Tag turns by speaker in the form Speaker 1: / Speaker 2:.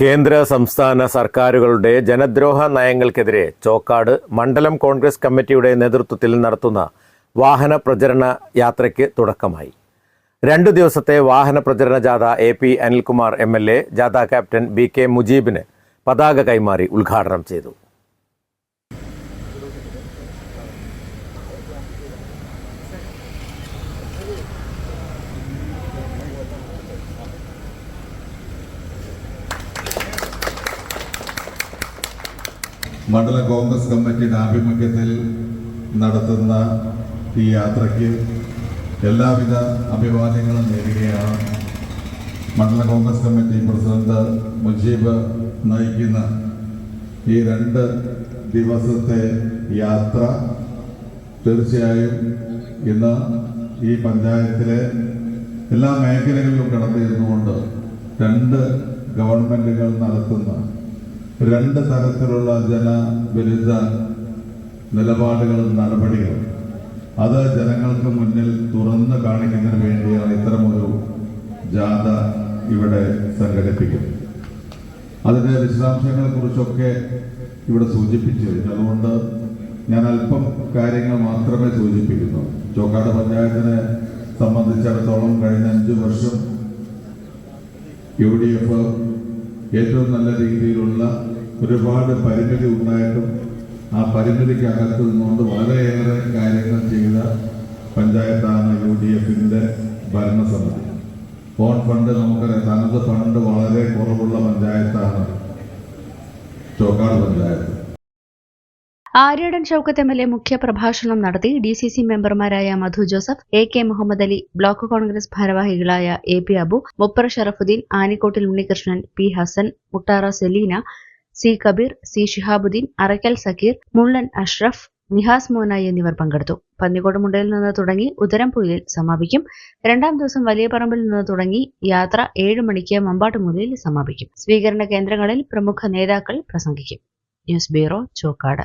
Speaker 1: കേന്ദ്ര സംസ്ഥാന സർക്കാരുകളുടെ ജനദ്രോഹ നയങ്ങൾക്കെതിരെ ചോക്കാട് മണ്ഡലം കോൺഗ്രസ് കമ്മിറ്റിയുടെ നേതൃത്വത്തിൽ നടത്തുന്ന വാഹന പ്രചരണ യാത്രയ്ക്ക് തുടക്കമായി. രണ്ടു ദിവസത്തെ വാഹന പ്രചരണ ജാഥ A P Anil Kumar M L A ജാഥ ക്യാപ്റ്റൻ ബി കെ മുജീബിന് പതാക കൈമാറി ഉദ്ഘാടനം ചെയ്തു.
Speaker 2: മണ്ഡല കോൺഗ്രസ് കമ്മിറ്റിയുടെ ആഭിമുഖ്യത്തിൽ നടത്തുന്ന ഈ യാത്രയ്ക്ക് എല്ലാവിധ അഭിവാദ്യങ്ങളും നേരുകയാണ്. മണ്ഡല കോൺഗ്രസ് കമ്മിറ്റി പ്രസിഡന്റ് മുജീബ് നയിക്കുന്ന ഈ രണ്ട് ദിവസത്തെ യാത്ര തീർച്ചയായും ഇന്ന് ഈ പഞ്ചായത്തിലെ എല്ലാ മേഖലകളിലും കടന്നിരുന്നുകൊണ്ട് രണ്ട് ഗവൺമെന്റുകൾ നടത്തുന്ന രണ്ട് തരത്തിലുള്ള ജനവിരുദ്ധ നിലപാടുകളും നടപടികളും അത് ജനങ്ങൾക്ക് മുന്നിൽ തുറന്നു കാണിക്കുന്നതിന് വേണ്ടിയാണ് ഇത്തരമൊരു ജാഥ ഇവിടെ സംഘടിപ്പിക്കുന്നത്. അതിന്റെ വിശദാംശങ്ങളെ കുറിച്ചൊക്കെ ഇവിടെ സൂചിപ്പിച്ചു അതുകൊണ്ട് ഞാൻ അല്പം കാര്യങ്ങൾ മാത്രമേ സൂചിപ്പിക്കുന്നു. ചോക്കാട് പഞ്ചായത്തിനെ സംബന്ധിച്ചിടത്തോളം കഴിഞ്ഞ അഞ്ച് വർഷം യു ഡി എഫ് ഏറ്റവും നല്ല രീതിയിലുള്ള ഒരുപാട് പരിമിതി ഉണ്ടായിട്ടും ആ പരിമിതിക്കകത്ത് നിന്നുകൊണ്ട് വളരെയേറെ കാര്യങ്ങൾ ചെയ്ത പഞ്ചായത്താണ് യു ഡി എഫിന്റെ ഭരണസമിതി. ഫോൺ ഫണ്ട് നമുക്കറിയാം. തനത് ഫണ്ട് വളരെ കുറവുള്ള പഞ്ചായത്താണ്. Chokkad panchayat.
Speaker 3: Aryadan Shoukath M L A മുഖ്യ പ്രഭാഷണം നടത്തി ഡി സി സി മെമ്പർമാരായ Madhu Joseph A K Muhammad Ali block Congress ഭാരവാഹികളായ A P Abu Muppara Sharafuddin Anikkottil Unnikrishnan P Hassan Muttara Selina C Kabeer C Shihabuddin Arakkal Sakkeer Mullan Ashraf Nihas മോന എന്നിവർ പങ്കെടുത്തു. പന്നിക്കോട് മുണ്ടയിൽ നിന്ന് തുടങ്ങി ഉദരംപുയിൽ സമാപിക്കും. രണ്ടാം ദിവസം വലിയ പറമ്പിൽ നിന്ന് തുടങ്ങി യാത്ര ഏഴ് മണിക്ക് മമ്പാട്ടുമുലയിൽ സമാപിക്കും. സ്വീകരണ കേന്ദ്രങ്ങളിൽ പ്രമുഖ നേതാക്കൾ പ്രസംഗിക്കും. News bureau Chokkad.